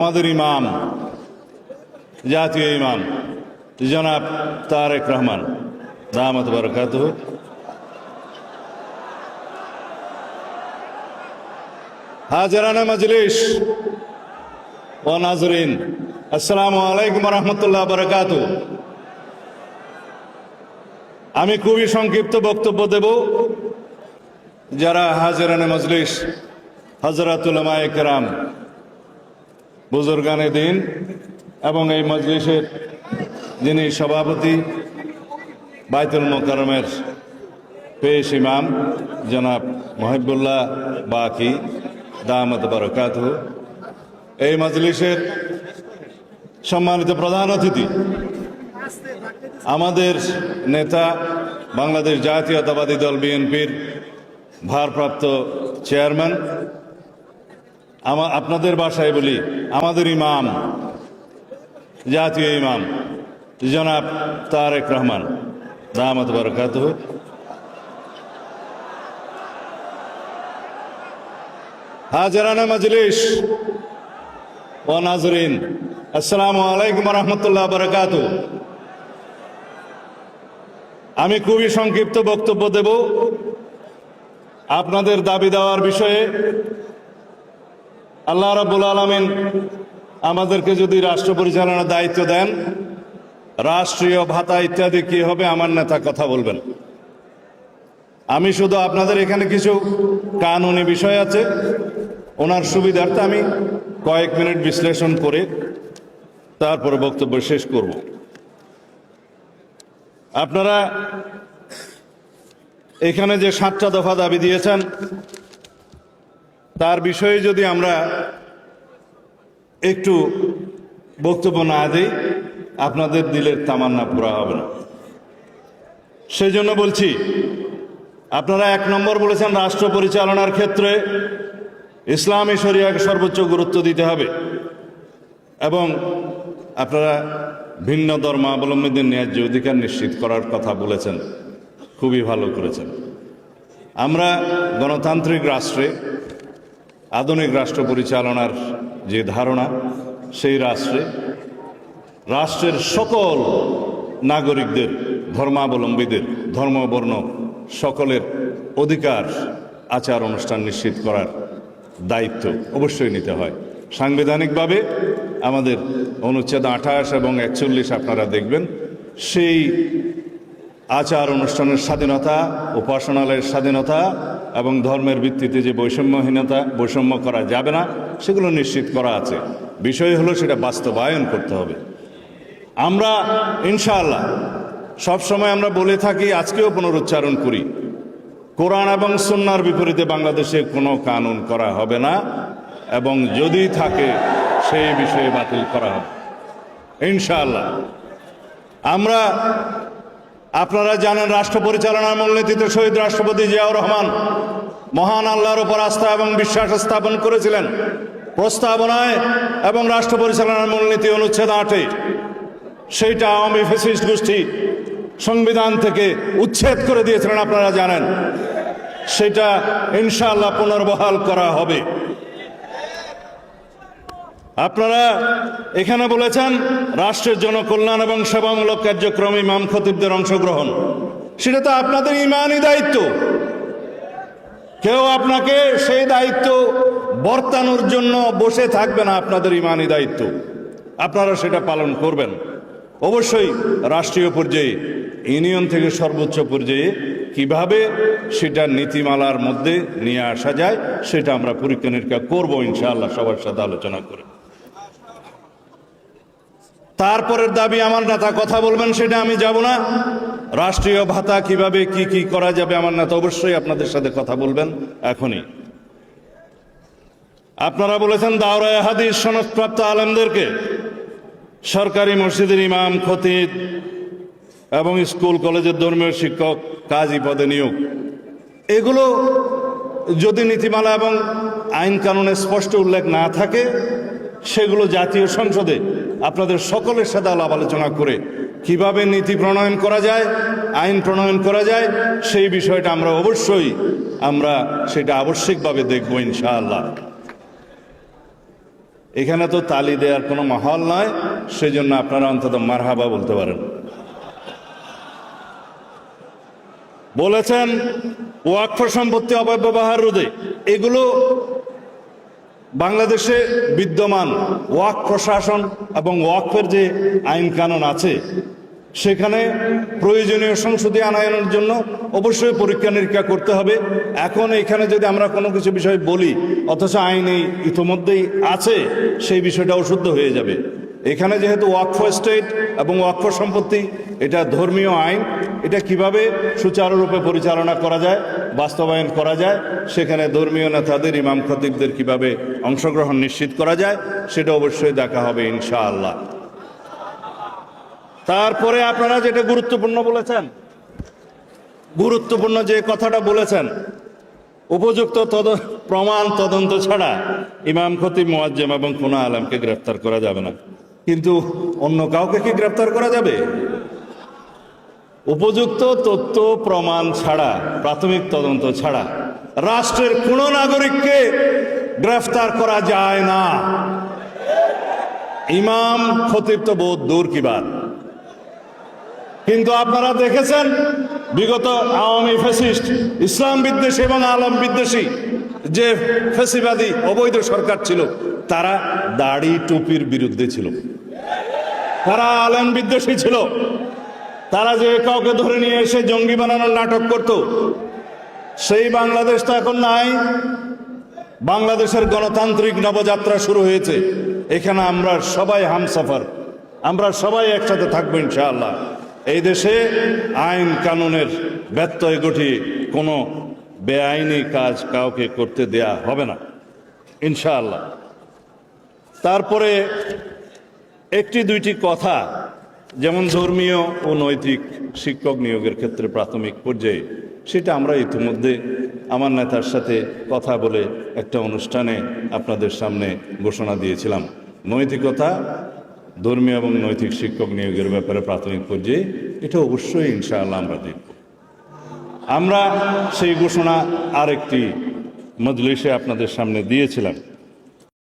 আমাদের ইমাম, জাতীয় ইমাম, জনাব তারেক রহমান, দামত বরকাত হাজারানা মজলিস। ও নাজরিন, আসসালামু আলাইকুম রহমতুল্লাহ বরকাত আমি খুবই সংক্ষিপ্ত বক্তব্য দেব। যারা হাজারানা মজলিস হজরতুল্লামা একরাম বুজুর্গানে দিন এবং এই মজলিসের যিনি সভাপতি বাইতুল মোকারমের পেশ ইমাম জনাব মহিবুল্লাহ বাকি, দামত বরকাত এই মজলিসের সম্মানিত প্রধান অতিথি, আমাদের নেতা বাংলাদেশ জাতীয়তাবাদী দল বিএনপির ভারপ্রাপ্ত চেয়ারম্যান আমা, আপনাদের বাসায় বলি, আমাদের ইমাম, জাতীয় ইমাম, জনাব তারেক রহমান, দামত বরকাত হাজারানা মজলিস, ও নাজরিন, আসসালামু আলাইকুম রহমতুল্লাহ বরকাত আমি খুবই সংক্ষিপ্ত বক্তব্য দেব। আপনাদের দাবি দেওয়ার বিষয়ে আল্লাহ রাবুল আলমিন আমাদেরকে যদি রাষ্ট্র পরিচালনার দায়িত্ব দেন, রাষ্ট্রীয় ভাতা ইত্যাদি কি হবে আমার নেতা কথা বলবেন। আমি শুধু আপনাদের এখানে কিছু কানুনি বিষয় আছে, ওনার সুবিধার্থে আমি কয়েক মিনিট বিশ্লেষণ করে তারপরে বক্তব্য শেষ করব। আপনারা এখানে যে সাতটা দফা দাবি দিয়েছেন তার বিষয়ে যদি আমরা একটু বক্তব্য না দিই, আপনাদের দিলের তামান্না পুরা হবে না। সেই জন্য বলছি, আপনারা এক নম্বর বলেছেন, রাষ্ট্র পরিচালনার ক্ষেত্রে ইসলামী শরিয়াকে সর্বোচ্চ গুরুত্ব দিতে হবে এবং আপনারা ভিন্ন ধর্মাবলম্বীদের ন্যায্য অধিকার নিশ্চিত করার কথা বলেছেন, খুবই ভালো করেছেন। আমরা গণতান্ত্রিক রাষ্ট্রে আধুনিক রাষ্ট্র পরিচালনার যে ধারণা, সেই রাষ্ট্রে, রাষ্ট্রের সকল নাগরিকদের, ধর্মাবলম্বীদের, ধর্মবর্ণ সকলের অধিকার আচার অনুষ্ঠান নিশ্চিত করার দায়িত্ব অবশ্যই নিতে হয়। সাংবিধানিকভাবে আমাদের অনুচ্ছেদ আঠাশ এবং একচল্লিশ আপনারা দেখবেন, সেই আচার অনুষ্ঠানের স্বাধীনতা, উপাসনালয়ের স্বাধীনতা এবং ধর্মের ভিত্তিতে যে বৈষম্যহীনতা, বৈষম্য করা যাবে না, সেগুলো নিশ্চিত করা আছে। বিষয় হলো সেটা বাস্তবায়ন করতে হবে। আমরা, ইনশাআল্লাহ, সবসময় আমরা বলে থাকি, আজকেও পুনরুচ্চারণ করি, কোরআন এবং সন্ন্যার বিপরীতে বাংলাদেশে কোনো কানুন করা হবে না এবং যদি থাকে, সেই বিষয়ে বাতিল করা হবে। ইনশাআল্লাহ, আমরা আপনারা জানেন রাষ্ট্র পরিচালনার মূলনীতিতে শহীদ রাষ্ট্রপতি জিয়াউর রহমান মহান আল্লাহর উপর আস্থা এবং বিশ্বাস স্থাপন করেছিলেন। প্রস্তাবনায় এবং রাষ্ট্র পরিচালনার মূলনীতি অনুচ্ছেদ আটে। সেইটা আওয়ামী ফেসিস্ট গোষ্ঠী সংবিধান থেকে উচ্ছেদ করে দিয়েছিলেন, আপনারা জানেন। সেটা ইনশাআল্লাহ পুনর্বহাল করা হবে। আপনারা এখানে বলেছেন, রাষ্ট্রের জনকল্যাণ এবং সেবামূলক কার্যক্রমে ইমাম খতিবদের অংশগ্রহণ। সেটা তো আপনাদের ইমানই দায়িত্ব। কেউ আপনাকে সেই দায়িত্ব বর্তানোর জন্য বসে থাকবে না, আপনাদের ইমানই দায়িত্ব। আপনারা সেটা পালন করবেন। অবশ্যই রাষ্ট্রীয় পর্যায়ে, ইউনিয়ন থেকে সর্বোচ্চ পর্যায়ে কীভাবে সেটা নীতিমালার মধ্যে নিয়ে আসা যায়, সেটা আমরা পরীক্ষা নিরীক্ষা করব, ইনশাআল্লাহ, সবার সাথে আলোচনা করে। তারপরের দাবি আমার নেতা, কথা বলবেন সেটা আমি যাব না। রাষ্ট্রীয় ভাতা কীভাবে, কি কি করা যাবে আমার নেতা, অবশ্যই আপনাদের সাথে কথা বলবেন এখনই। আপনারা বলেছেন দাওরায় হাদিস সনদপ্রাপ্ত আলেমদেরকে, সরকারি মসজিদের ইমাম, খতিব এবং স্কুল, কলেজের ধর্মীয় শিক্ষক, কাজী পদে নিয়োগ। এগুলো যদি নীতিমালা এবং আইন কানুনে স্পষ্ট উল্লেখ না থাকে, সেগুলো জাতীয় সংসদে আপনাদের সকলের সাথে আলাপ আলোচনা করে কীভাবে নীতি প্রণয়ন করা যায়, আইন প্রণয়ন করা যায়, সেই বিষয়টা আমরা অবশ্যই, আমরা সেটা আবশ্যিকভাবে দেখব ইনশাআল্লাহ। এখানে তো তালি দেওয়ার কোনো মাহল নয় সেজন্য আপনারা অন্তত মারহাবা বলতে পারেন। বলেছেন, ওয়াকফ সম্পত্তি অপব্যবহার রোধে, এগুলো বাংলাদেশে বিদ্যমান ওয়াক প্রশাসন এবং ওয়াকফের যে আইন কানুন আছে, সেখানে প্রয়োজনীয় সংসদীয় আনায়নের জন্য অবশ্যই পরীক্ষা নিরীক্ষা করতে হবে। এখন এখানে যদি আমরা কোনো কিছু বিষয় বলি, অথচ আইনে ইতোমধ্যেই আছে, সেই বিষয়টা অশুদ্ধ হয়ে যাবে। এখানে যেহেতু ওয়াকফ স্টেট এবং ওয়াকফ সম্পত্তি, এটা ধর্মীয় আইন, এটা কীভাবে সুচারুরূপে পরিচালনা করা যায়, বাস্তবায়ন করা যায়, সেখানে ধর্মীয় নেতাদের, ইমাম খতিবদের কীভাবে অংশগ্রহণ নিশ্চিত করা যায়, সেটা অবশ্যই দেখা হবে ইনশাআল্লাহ। তারপরে আপনারা যেটা গুরুত্বপূর্ণ বলেছেন, গুরুত্বপূর্ণ যে কথাটা বলেছেন, উপযুক্ত তদ, প্রমাণ তদন্ত ছাড়া ইমাম খতিব, মোয়াজ্জেম এবং কোনো আলমকে গ্রেফতার করা যাবে না। কিন্তু অন্য কাউকে কি গ্রেফতার করা যাবে? উপযুক্ত তথ্য, প্রমাণ ছাড়া, প্রাথমিক তদন্ত ছাড়া রাষ্ট্রের কোনো নাগরিককে গ্রেফতার করা যায় না। ইমাম খতিব তো বহুত দূর কি বাত। কিন্তু আপনারা দেখেছেন, বিগত আওয়ামী ফ্যাসিস্ট, ইসলাম বিদ্বেষী এবং আলম বিদ্বেষী যে ফেসিবাদী অবৈধ সরকার ছিল, তারা দাড়ি টুপির বিরুদ্ধে ছিল। তারা আলেম বিদ্বেষী ছিল। তারা যে কাউকে ধরে নিয়ে এসে জঙ্গি বানানোর নাটক করত, সেই বাংলাদেশ তো এখন নাই। বাংলাদেশের গণতান্ত্রিক নবযাত্রা শুরু হয়েছে। এখানে আমরা সবাই হামসাফার আমরা সবাই একসাথে থাকব ইনশাআল্লাহ। এই দেশে আইন কানুনের ব্যত্যয় ঘটিয়ে কোনো বেআইনি কাজ কাউকে করতে দেয়া হবে না। ইনশাআল্লাহ। তারপরে একটি দুইটি কথা, যেমন ধর্মীয় ও নৈতিক শিক্ষক নিয়োগের ক্ষেত্রে প্রাথমিক পর্যায়ে, সেটা আমরা ইতিমধ্যে আমার নেতার সাথে কথা বলে একটা অনুষ্ঠানে আপনাদের সামনে ঘোষণা দিয়েছিলাম। নৈতিকতা, ধর্মীয় এবং নৈতিক শিক্ষক নিয়োগের ব্যাপারে প্রাথমিক পর্যায়ে, এটা অবশ্যই ইনশাআল্লাহ আমরা দেখব। আমরা সেই ঘোষণা আরেকটি মজলিসে আপনাদের সামনে দিয়েছিলাম।